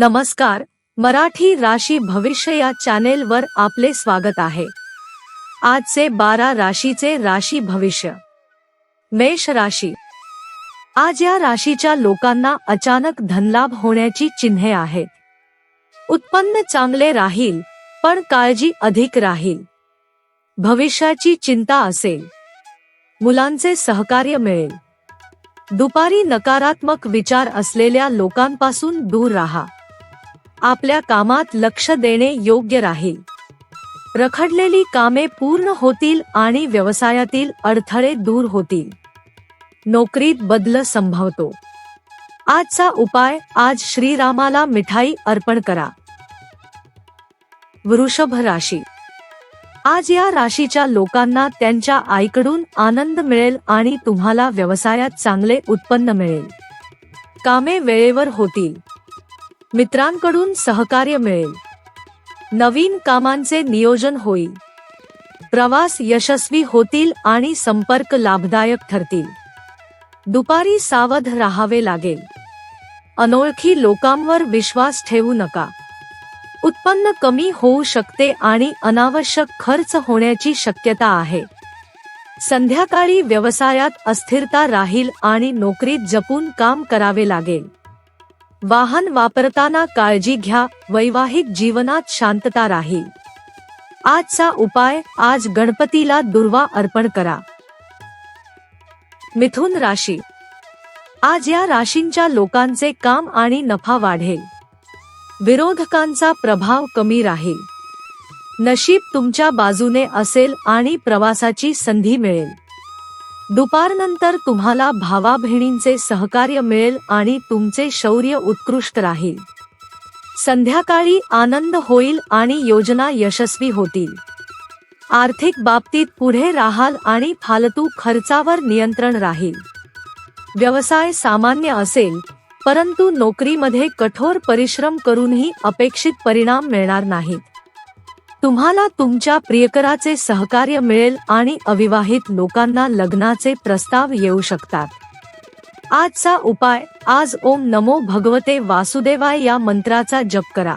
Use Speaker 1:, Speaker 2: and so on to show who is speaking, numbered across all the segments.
Speaker 1: नमस्कार मराठी राशी भविष्य या चॅनेलवर आपले स्वागत आहे. आजचे बारा राशीचे राशी भविष्य. मेष राशी. आज या राशीच्या लोकांना अचानक धनलाभ होण्याची चिन्हे आहेत. उत्पन्न चांगले राहील पण काळजी अधिक राहील. भविष्याची चिंता असेल. मुलांचे सहकार्य मिळेल. दुपारी नकारात्मक विचार असलेल्या लोकांपासून दूर राहा. आपल्या कामात लक्ष देणे योग्य राहील. रखडलेली कामे पूर्ण होतील आणि व्यवसायातील अडथळे दूर होतील. नोकरीत बदल संभवतो. आजचा उपाय आज श्रीरामाला मिठाई अर्पण करा. वृषभ राशी. आज या राशीच्या लोकांना त्यांच्या आईकडून आनंद मिळेल आणि तुम्हाला व्यवसायात चांगले उत्पन्न मिळेल. कामे वेळेवर होतील. मित्रांकडून सहकार्य मिळेल. नवीन कामांचे नियोजन होईल. प्रवास यशस्वी होतील आणि संपर्क लाभदायक ठरतील. दुपारी सावध राहावे लागेल. अनोळखी लोकांवर विश्वास ठेवू नका. उत्पन्न कमी होऊ शकते आणि अनावश्यक खर्च होण्याची शक्यता आहे. संध्याकाळी व्यवसायात अस्थिरता राहील आणि नोकरीत जपून काम करावे लागेल. वाहन वापरताना काळजी घ्या वैवाहिक जीवनात शांतता राहील. आजचा उपाय आज गणपतीला दुर्वा अर्पण करा. मिथुन राशी. आज या राशींच्या लोकांचे काम आणि नफा वाढेल. विरोधकांचा प्रभाव कमी राहील. नशीब तुमच्या बाजूने असेल आणि प्रवासाची संधी मिळेल. दुपारनंतर तुम्हाला भावा बहिणींचे सहकार्य मिळेल आणि तुमचे शौर्य उत्कृष्ट राहील. संध्याकाळी आनंद होईल आणि योजना यशस्वी होतील. आर्थिक बाबतीत पुढे राहाल आणि फालतू खर्चावर नियंत्रण राहील. व्यवसाय सामान्य असेल परंतु नोकरीमध्ये कठोर परिश्रम करूनही अपेक्षित परिणाम मिळणार नाहीत. तुम्हाला तुमच्या प्रियकराचे सहकार्य मिळेल आणि अविवाहित लोकांना लग्नाचे प्रस्ताव येऊ शकतात. आजचा उपाय आज ओम नमो भगवते वासुदेवाय या मंत्राचा जप करा.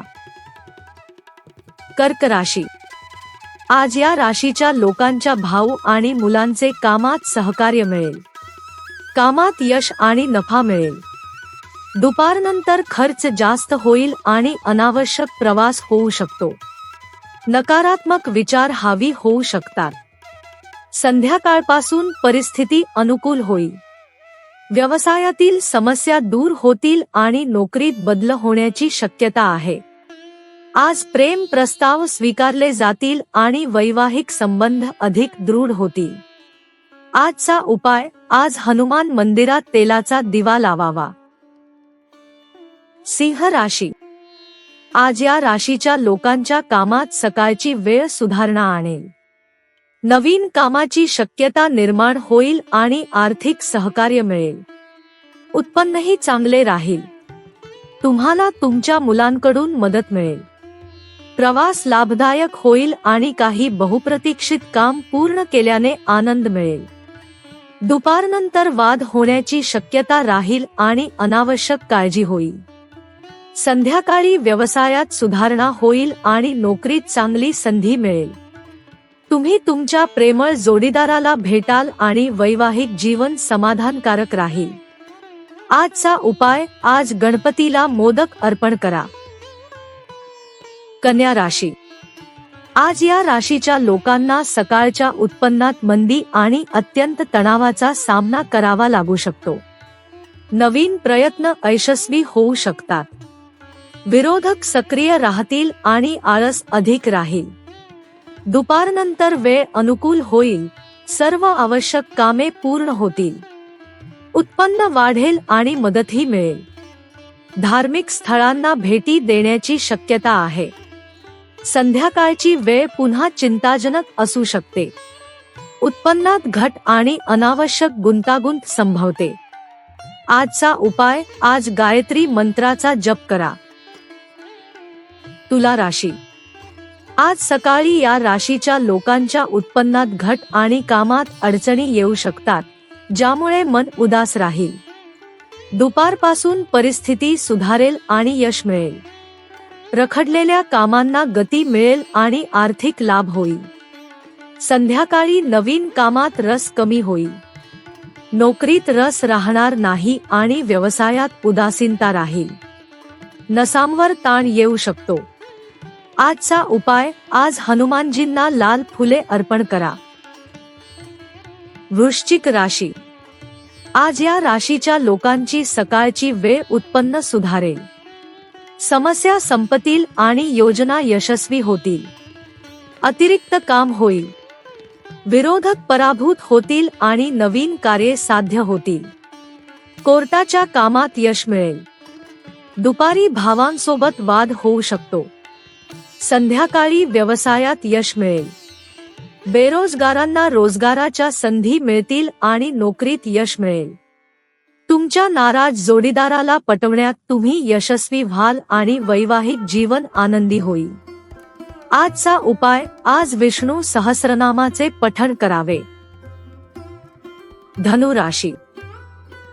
Speaker 1: कर्क राशी. आज या राशीच्या लोकांच्या भाऊ आणि मुलांचे कामात सहकार्य मिळेल. कामात यश आणि नफा मिळेल. दुपारनंतर खर्च जास्त होईल आणि अनावश्यक प्रवास होऊ शकतो. नकारात्मक विचार हावी होऊ शकतात. संध्याकाळपासून परिस्थिती अनुकूल होईल. व्यवसायातील समस्या दूर होतील आणि नोकरीत बदल होण्याची शक्यता आहे. आज प्रेम प्रस्ताव स्वीकारले जातील आणि वैवाहिक संबंध अधिक दृढ होतील. आजचा उपाय आज हनुमान मंदिरात तेलाचा दिवा लावावा. सिंह राशी आज या राशीच्या लोकांच्या कामात सकाळची वेळ सुधारणा आणेल. नवीन कामाची शक्यता निर्माण होईल आणि आर्थिक सहकार्य मिळेल. उत्पन्नही चांगले राहील. तुम्हाला तुमच्या मुलांकडून मदत मिळेल. प्रवास लाभदायक होईल आणि काही बहुप्रतीक्षित काम पूर्ण केल्याने आनंद मिळेल. दुपारनंतर वाद होण्याची शक्यता राहील आणि अनावश्यक काळजी होईल. संध्याकाळी व्यवसायात सुधारणा होईल आणि नोकरीत चांगली संधी मिळेल. तुम्ही तुमच्या प्रेमळ जोडीदाराला भेटाल आणि वैवाहिक जीवन समाधानकारक राहील. आजचा उपाय आज गणपतीला मोदक अर्पण करा. कन्या राशी. आज या राशीच्या लोकांना सकाळच्या उत्पन्नात मंदी आणि अत्यंत तणावाचा सामना करावा लागू शकतो. नवीन प्रयत्न यशस्वी होऊ शकतात. विरोधक सक्रिय राहतील आणि आळस अधिक राहील. दुपारनंतर वेळ अनुकूल होईल. सर्व आवश्यक कामे पूर्ण होतील. उत्पन्न वाढेल आणि मदतही मिळेल. धार्मिक स्थळांना भेटी देण्याची शक्यता आहे. संध्याकाळची वेळ पुन्हा चिंताजनक असू शकते. उत्पन्नात घट आणि अनावश्यक गुंतागुंत संभवते. आजचा उपाय आज गायत्री मंत्राचा जप करा. तुला राशी. आज सकाळी या राशीच्या लोकांच्या उत्पन्नात घट आणि कामात अडचणी येऊ शकतात ज्यामुळे मन उदास राहील. दुपारपासून परिस्थिती सुधारेल आणि यश मिळेल. रखडलेल्या कामांना गती मिळेल आणि आर्थिक लाभ होईल. संध्याकाळी नवीन कामात रस कमी होईल. नोकरीत रस राहणार नाही आणि व्यवसायात उदासीनता राहील. नसांवर ताण येऊ शकतो. आजचा उपाय आज हनुमानजींना लाल फुले अर्पण करा. वृश्चिक राशी. आज या राशीच्या लोकांची सकाळची वेळ उत्पन्न सुधारेल. समस्या संपतील आणि योजना यशस्वी होतील. अतिरिक्त काम होईल. विरोधक पराभूत होतील आणि नवीन कार्ये साध्य होतील. कोर्टाच्या कामात यश मिळेल. दुपारी भावांसोबत वाद होऊ शकतो. संध्याकाळी व्यवसायात यश मिळेल. बेरोजगारांना रोजगाराच्या संधी मिळतील आणि नोकरीत यश मिळेल. तुमच्या नाराज जोडीदाराला पटवण्यात तुम्ही यशस्वी व्हाल आणि वैवाहिक जीवन आनंदी होईल. आजचा उपाय आज विष्णू सहस्रनामाचे पठण करावे. धनु राशी.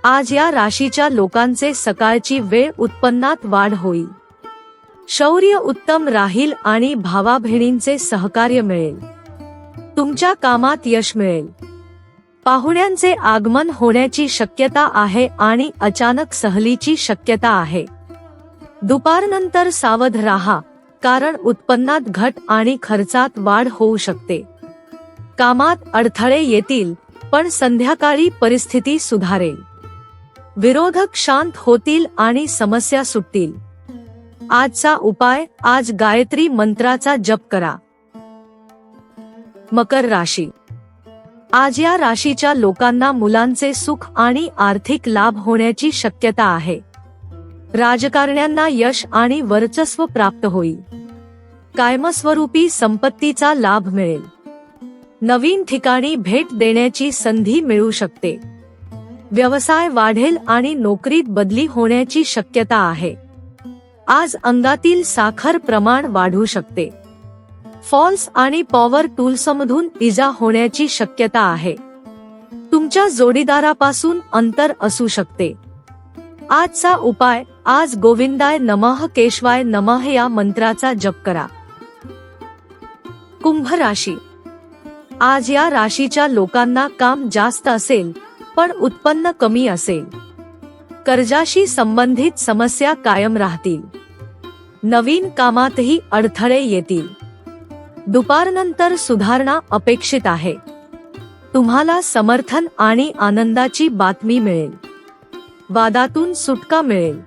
Speaker 1: आज या राशीच्या लोकांचे सकाळची वेळ उत्पन्नात वाढ होईल. शौर्य उत्तम राहील आणि भावा बहिणींचे सहकार्य मिळेल. तुमच्या कामात यश मिळेल. पाहुण्यांचे आगमन होण्याची शक्यता आहे आणि अचानक सहलीची शक्यता आहे. दुपारनंतर सावध राहा कारण उत्पन्नात घट आणि खर्चात वाढ होऊ शकते. कामात अडथळे येतील पण संध्याकाळी परिस्थिती सुधारेल. विरोधक शांत होतील आणि समस्या सुटतील. आजचा उपाय आज गायत्री मंत्राचा जप करा. मकर राशी. आज या राशीच्या लोकांना मुलांचे सुख आणि आर्थिक लाभ होण्याची शक्यता आहे. राजकारण्यांना यश आणि वर्चस्व प्राप्त होईल. कायमस्वरूपी संपत्तीचा लाभ मिळेल. नवीन ठिकाणी भेट देण्याची संधी मिळू शकते. व्यवसाय वाढेल आणि नोकरीत बदली होण्याची शक्यता आहे. आज अंगातील साखर प्रमाण वाढू शकते. फॉल्स आणि पॉवर टूल्समधून इजा होण्याची शक्यता आहे. तुमच्या जोडीदारापासून अंतर असू शकते. आजचा उपाय आज गोविंदाय नमः केशवाय नमः या मंत्राचा जप करा. कुंभ राशी. आज या राशीच्या लोकांना काम जास्त असेल पण उत्पन्न कमी असेल. कर्जाशी संबंधित समस्या कायम राहतील. नवीन कामातही अडथळे येतील. दुपारनंतर सुधारणा अपेक्षित आहे. तुम्हाला समर्थन आणि आनंदाची बातमी मिळेल. वादातून सुटका मिळेल.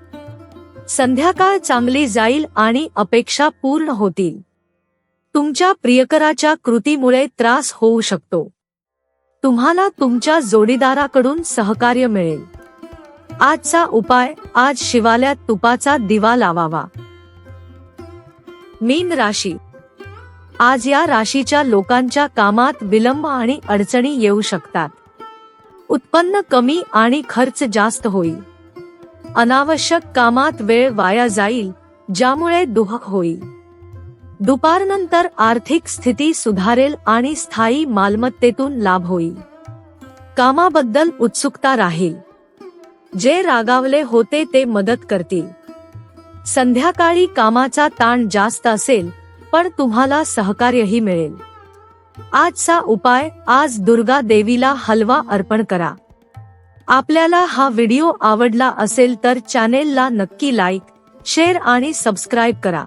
Speaker 1: संध्याकाळ चांगली जाईल आणि अपेक्षा पूर्ण होतील. तुमच्या प्रियकराच्या कृतीमुळे त्रास होऊ शकतो. तुम्हाला तुमच्या जोडीदाराकडून सहकार्य मिळेल. आजचा उपाय आज शिवाल्यात तुपाचा दिवा लावावा. मीन राशी. आज या राशीच्या लोकांच्या कामात विलंब आणि अडचणी येऊ शकतात. उत्पन्न कमी आणि खर्च जास्त होईल. अनावश्यक कामात वेळ वाया जाईल ज्यामुळे दुहक होईल. दुपारनंतर आर्थिक स्थिती सुधारेल आणि स्थायी मालमत्तेतून लाभ होईल. कामाबद्दल उत्सुकता राहील. जे रागावले होते ते मदत करतील. संध्याकाळी कामाचा ताण जास्त असेल पण तुम्हाला सहकार्यही मिळेल. आजचा उपाय आज दुर्गा देवीला हलवा अर्पण करा. आपल्याला हा व्हिडिओ आवडला असेल तर चॅनेलला नक्की लाईक शेअर आणि सबस्क्राईब करा.